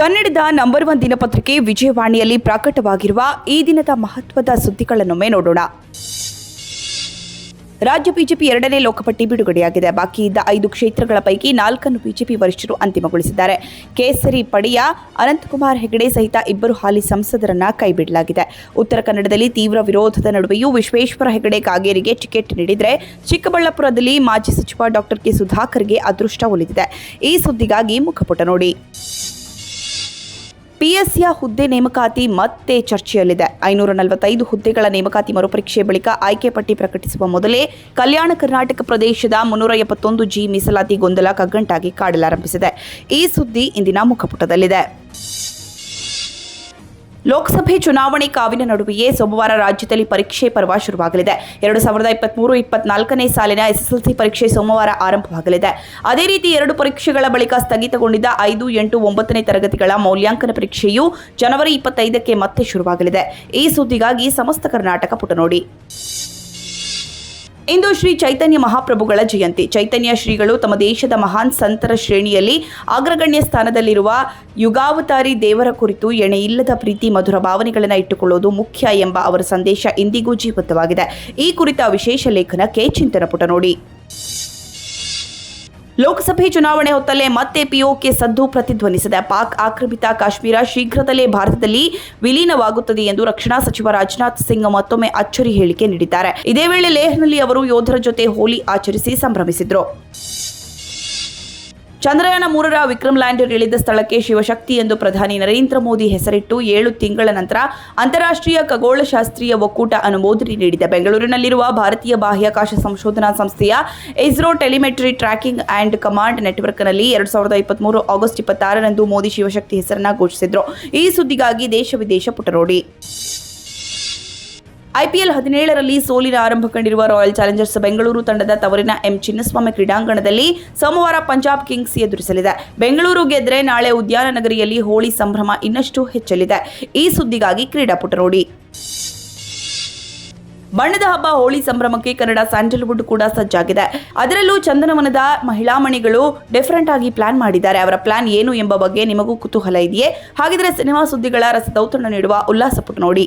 ಕನ್ನಡದ number one ದಿನಪತ್ರಿಕೆ ವಿಜಯವಾಣಿಯಲ್ಲಿ ಪ್ರಕಟವಾಗಿರುವ ಈ ದಿನದ ಮಹತ್ವದ ಸುದ್ದಿಗಳನ್ನೊಮ್ಮೆ ನೋಡೋಣ. ರಾಜ್ಯ ಬಿಜೆಪಿ ಎರಡನೇ ಲೋಕಪಟ್ಟಿ ಬಿಡುಗಡೆಯಾಗಿದೆ. ಬಾಕಿ ಇದ್ದ ಐದು ಕ್ಷೇತ್ರಗಳ ಪೈಕಿ ನಾಲ್ಕನ್ನು ಬಿಜೆಪಿ ವರಿಷ್ಠರು ಅಂತಿಮಗೊಳಿಸಿದ್ದಾರೆ. ಕೇಸರಿ ಪಡೆಯ ಅನಂತಕುಮಾರ್ ಹೆಗಡೆ ಸಹಿತ ಇಬ್ಬರು ಹಾಲಿ ಸಂಸದರನ್ನ ಕೈಬಿಡಲಾಗಿದೆ. ಉತ್ತರ ಕನ್ನಡದಲ್ಲಿ ತೀವ್ರ ವಿರೋಧದ ನಡುವೆಯೂ ವಿಶ್ವೇಶ್ವರ ಹೆಗಡೆ ಕಾಗೇರಿಗೆ ಟಿಕೆಟ್ ನೀಡಿದರೆ ಚಿಕ್ಕಬಳ್ಳಾಪುರದಲ್ಲಿ ಮಾಜಿ ಸಚಿವ ಡಾಕ್ಟರ್ ಕೆ ಸುಧಾಕರ್ಗೆ ಅದೃಷ್ಟ ಒಲಿದಿದೆ. ಈ ಸುದ್ದಿಗಾಗಿ ಮುಖಪುಟ ನೋಡಿ. ಪಿಎಸ್ಸಿಯ ಹುದ್ದೆ ನೇಮಕಾತಿ ಮತ್ತೆ ಚರ್ಚೆಯಲ್ಲಿದೆ. ಐನೂರ ನಲವತ್ತೈದು ಹುದ್ದೆಗಳ ನೇಮಕಾತಿ ಮರುಪರೀಕ್ಷೆ ಬಳಿಕ ಆಯ್ಕೆ ಪಟ್ಟಿ ಪ್ರಕಟಿಸುವ ಮೊದಲೇ ಕಲ್ಯಾಣ ಕರ್ನಾಟಕ ಪ್ರದೇಶದ ಮುನ್ನೂರ ಎಪ್ಪತ್ತೊಂದು ಜಿ ಮೀಸಲಾತಿ ಗೊಂದಲ ಕಗ್ಗಂಟಾಗಿ ಕಾಡಲಾರಂಭಿಸಿದೆ. ಈ ಸುದ್ದಿ ಇಂದಿನ ಮುಖಪುಟದಲ್ಲಿದೆ. ಲೋಕಸಭೆ ಚುನಾವಣೆ ಕಾವಿನ ನಡುವೆಯೇ ಸೋಮವಾರ ರಾಜ್ಯದಲ್ಲಿ ಪರೀಕ್ಷೆ ಪರ್ವ ಶುರುವಾಗಲಿದೆ. ಎರಡು ಸಾವಿರದ ಇಪ್ಪತ್ಮೂರು ಇಪ್ಪತ್ನಾಲ್ಕನೇ ಸಾಲಿನ ಎಸ್ಎಸ್ಎಲ್ಸಿ ಪರೀಕ್ಷೆ ಸೋಮವಾರ ಆರಂಭವಾಗಲಿದೆ. ಅದೇ ರೀತಿ ಎರಡು ಪರೀಕ್ಷೆಗಳ ಬಳಿಕ ಸ್ಥಗಿತಗೊಂಡಿದ್ದ ಐದು, ಎಂಟು, ಒಂಬತ್ತನೇ ತರಗತಿಗಳ ಮೌಲ್ಯಾಂಕನ ಪರೀಕ್ಷೆಯು ಜನವರಿ ಇಪ್ಪತ್ತೈದಕ್ಕೆ ಮತ್ತೆ ಶುರುವಾಗಲಿದೆ. ಈ ಸುದ್ದಿಗಾಗಿ ಸಮಸ್ತ ಕರ್ನಾಟಕ ಪುಟ ನೋಡಿ ಇಂದು ಶ್ರೀ ಚೈತನ್ಯ ಮಹಾಪ್ರಭುಗಳ ಜಯಂತಿ. ಚೈತನ್ಯ ಶ್ರೀಗಳು ತಮ್ಮ ದೇಶದ ಮಹಾನ್ ಸಂತರ ಶ್ರೇಣಿಯಲ್ಲಿ ಅಗ್ರಗಣ್ಯ ಸ್ಥಾನದಲ್ಲಿರುವ ಯುಗಾವತಾರಿ ದೇವರ ಕುರಿತು ಎಣೆ ಇಲ್ಲದ ಪ್ರೀತಿ, ಮಧುರ ಭಾವನೆಗಳನ್ನು ಇಟ್ಟುಕೊಳ್ಳುವುದು ಮುಖ್ಯ ಎಂಬ ಅವರ ಸಂದೇಶ ಇಂದಿಗೂ ಜೀವಂತವಾಗಿದೆ. ಈ ಕುರಿತ ವಿಶೇಷ ಲೇಖನಕ್ಕೆ ಚಿಂತನ ಪುಟ ನೋಡಿ. ಲೋಕಸಭೆ ಚುನಾವಣೆ ಹೊತ್ತಲ್ಲೇ ಮತ್ತೆ ಪಿಒಕೆ ಸದ್ದು ಪ್ರತಿಧ್ವನಿಸಿದೆ. ಪಾಕ್ ಆಕ್ರಮಿತ ಕಾಶ್ಮೀರ ಶೀಘ್ರದಲ್ಲೇ ಭಾರತದಲ್ಲಿ ವಿಲೀನವಾಗುತ್ತದೆ ಎಂದು ರಕ್ಷಣಾ ಸಚಿವ ರಾಜನಾಥ್ ಸಿಂಗ್ ಮತ್ತೊಮ್ಮೆ ಅಚ್ಚರಿ ಹೇಳಿಕೆ ನೀಡಿದ್ದಾರೆ. ಇದೇ ವೇಳೆ ಲೇಹ್ನಲ್ಲಿ ಅವರು ಯೋಧರ ಜೊತೆ ಹೋಲಿ ಆಚರಿಸಿ ಸಂಭ್ರಮಿಸಿದ್ರು. ಚಂದ್ರಯಾನ ಮೂರರ ವಿಕ್ರಮ್ ಲ್ಯಾಂಡರ್ ಇಳಿದ ಸ್ಥಳಕ್ಕೆ ಶಿವಶಕ್ತಿ ಎಂದು ಪ್ರಧಾನಿ ನರೇಂದ್ರ ಮೋದಿ ಹೆಸರಿಟ್ಟು ಏಳು ತಿಂಗಳ ನಂತರ ಅಂತಾರಾಷ್ಟ್ರೀಯ ಖಗೋಳಶಾಸ್ತ್ರೀಯ ಒಕ್ಕೂಟ ಅನುಮೋದನೆ ನೀಡಿದೆ. ಬೆಂಗಳೂರಿನಲ್ಲಿರುವ ಭಾರತೀಯ ಬಾಹ್ಯಾಕಾಶ ಸಂಶೋಧನಾ ಸಂಸ್ಥೆಯ ISRO telemetry tracking and command ನೆಟ್ವರ್ಕ್ನಲ್ಲಿ ಎರಡು ಸಾವಿರದ ಇಪ್ಪತ್ತ್ಮೂರು ಆಗಸ್ಟ್ ಇಪ್ಪತ್ತಾರರಂದು ಮೋದಿ ಶಿವಶಕ್ತಿ ಹೆಸರನ್ನ ಘೋಷಿಸಿದರು. ಈ ಸುದ್ದಿಗಾಗಿ ದೇಶ ವಿದೇಶ ಪುಟ ನೋಡಿ ಐಪಿಎಲ್ ಹದಿನೇಳರಲ್ಲಿ ಸೋಲಿನ ಆರಂಭ ಕಂಡಿರುವ ರಾಯಲ್ ಚಾಲೆಂಜರ್ಸ್ ಬೆಂಗಳೂರು ತಂಡದ ತವರಿನ ಎಂ ಚಿನ್ನಸ್ವಾಮಿ ಕ್ರೀಡಾಂಗಣದಲ್ಲಿ ಸೋಮವಾರ ಪಂಜಾಬ್ ಕಿಂಗ್ಸ್ ಎದುರಿಸಲಿದೆ. ಬೆಂಗಳೂರು ಗೆದ್ರೆ ನಾಳೆ ಉದ್ಯಾನ ನಗರಿಯಲ್ಲಿ ಹೋಳಿ ಸಂಭ್ರಮ ಇನ್ನಷ್ಟು ಹೆಚ್ಚಲಿದೆ. ಈ ಸುದ್ದಿಗಾಗಿ ಕ್ರೀಡಾಪುಟ ನೋಡಿ ಬಣ್ಣದ ಹಬ್ಬ ಹೋಳಿ ಸಂಭ್ರಮಕ್ಕೆ ಕನ್ನಡ ಸ್ಯಾಂಡಲ್ವುಡ್ ಕೂಡ ಸಜ್ಜಾಗಿದೆ. ಅದರಲ್ಲೂ ಚಂದನವನದ ಮಹಿಳಾ ಮಣಿಗಳು ಡಿಫರೆಂಟ್ ಆಗಿ ಪ್ಲಾನ್ ಮಾಡಿದ್ದಾರೆ. ಅವರ ಪ್ಲಾನ್ ಏನು ಎಂಬ ಬಗ್ಗೆ ನಿಮಗೂ ಕುತೂಹಲ ಇದೆಯೇ? ಹಾಗಿದ್ರೆ ಸಿನಿಮಾ ಸುದ್ದಿಗಳ ರಸದೌತಣ ನೀಡುವ ಉಲ್ಲಾಸ ಪುಟ ನೋಡಿ.